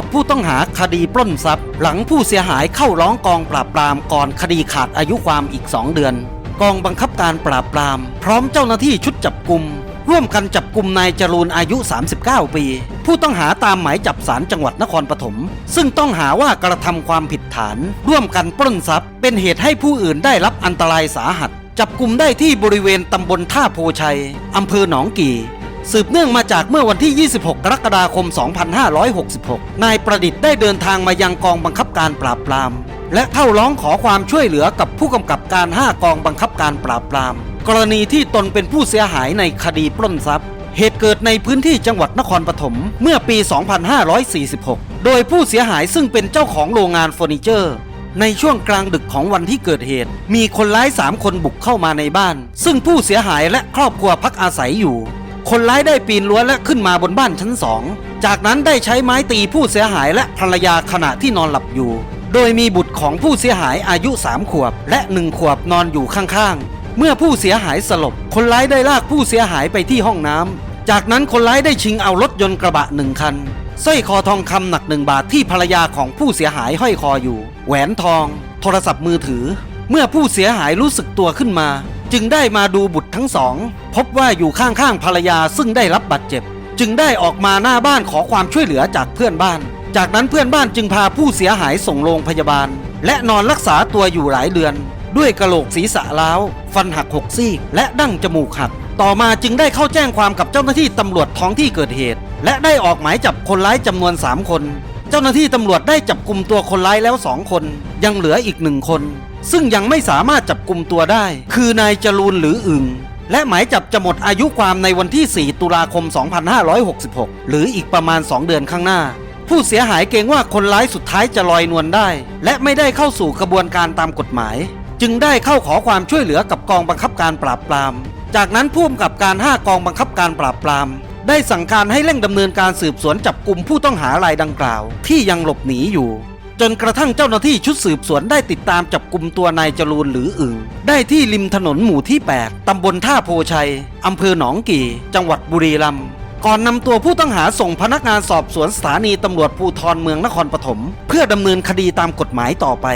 วบผู้ต้องหาคดีปล้นทรัพย์ หลังผู้เสียหายเข้าร้องกองปราบปรามก่อนคดีขาดอายุความอีก 2 เดือน กองบังคับการปราบปราม พร้อมเจ้าหน้าที่ชุดจับกลุ่มร่วมกันจับกลุ่มนายจรูนอายุ 39 ปี ผู้ต้องหาตามหมายจับศาลจังหวัดนครปฐมซึ่งต้องหาว่ากระทำความผิดฐาน ร่วมกันปล้นทรัพย์ เป็นเหตุให้ผู้อื่นได้รับอันตรายสาหัส จับกลุ่มได้ที่บริเวณตำบลท่าโพชัยอำเภอหนองกี่ สืบเนื่องมาจากเมื่อวันที่ 26 กรกฎาคม 2566 นายประดิษฐ์ได้เดินทางมายังกองบังคับการปราบปราม และเข้าร้องขอความช่วยเหลือกับผู้กำกับการ 5 กองบังคับการปราบปราม กรณีที่ตนเป็นผู้เสียหายในคดีปล้นทรัพย์ เหตุเกิดในพื้นที่จังหวัดนครปฐมเมื่อปี 2546 โดยผู้เสียหายซึ่งเป็นเจ้าของโรงงานเฟอร์นิเจอร์ในช่วงกลางดึกของวันที่เกิดเหตุ มีคนร้ายสามคนบุกเข้ามาในบ้าน ซึ่งผู้เสียหายและครอบครัวพักอาศัยอยู่ คนร้ายได้ปีนรั้วและขึ้นมาบนบ้านชั้นสอง จากนั้นได้ใช้ไม้ตีผู้เสียหายและภรรยาขณะที่นอนหลับอยู่ โดยมีบุตรของผู้เสียหายอายุ 3 ขวบ และ1ขวบนอนอยู่ข้างๆ เมื่อผู้เสียหายสลบ คนร้ายได้ลากผู้เสียหายไปที่ห้องน้ำ จากนั้นคนร้ายได้ชิงเอารถยนต์กระบะหนึ่งคันสร้อยคอทองคำหนักหนึ่งบาทที่ภรรยาของผู้เสียหายห้อยคออยู่ แหวนทอง โทรศัพท์มือถือ เมื่อผู้เสียหายรู้สึกตัวขึ้นมา จึงได้มาดูบุตรทั้งสอง พบว่าอยู่ข้างๆภรรยาซึ่งได้รับบาดเจ็บ จึงได้ออกมาหน้าบ้านขอความช่วยเหลือจากเพื่อนบ้าน จากนั้นเพื่อนบ้านจึงพาผู้เสียหายส่งโรงพยาบาล และนอนรักษาตัวอยู่หลายเดือน ด้วยกระโหลกศีรษะล้าวฟันหักหกซี่และดั้งจมูกหัก ต่อมาจึงได้เข้าแจ้งความกับเจ้าหน้าที่ตำรวจท้องที่เกิดเหตุ และได้ออกหมายจับคนร้ายจำนวน 3 คน เจ้าหน้าที่ตำรวจได้จับกลุ่มตัวคนร้ายแล้ว2คน ยังเหลืออีกหนึ่งคน ซึ่งยังไม่สามารถจับกลุ่มตัวได้ คือนายจรูนหรืออึงและหมายจับจะหมดอายุความในวันที่ 4 ตุลาคม 2566 หรืออีกประมาณ 2 เดือนข้างหน้า ผู้เสียหายเกรงว่าคนร้ายสุดท้ายจะลอยนวลได้ และไม่ได้เข้าสู่กระบวนการตามกฎหมาย จึงได้เข้าขอความช่วยเหลือกับกองบังคับการปราบปราม จากนั้นผู้กำกับการ 5 กองบังคับการปราบปราม ได้สั่งการให้เร่งดำเนินการสืบสวนจับกลุ่มผู้ต้องหารายดังกล่าว ที่ยังหลบหนีอยู่ จนกระทั่งเจ้าหน้าที่ชุดสืบสวนได้ติดตามจับกลุ่มตัวนายจรูนหรืออึ่งได้ที่ริมถนนหมู่ที่ 8 ตำบลท่าโพชัยอำเภอหนองกี่ จังหวัดบุรีรัมย์ก่อนนำตัวผู้ต้องหาส่งพนักงานสอบสวนสถานีตำรวจภูธรเมืองนครปฐมเพื่อดำเนินคดีตามกฎหมายต่อไป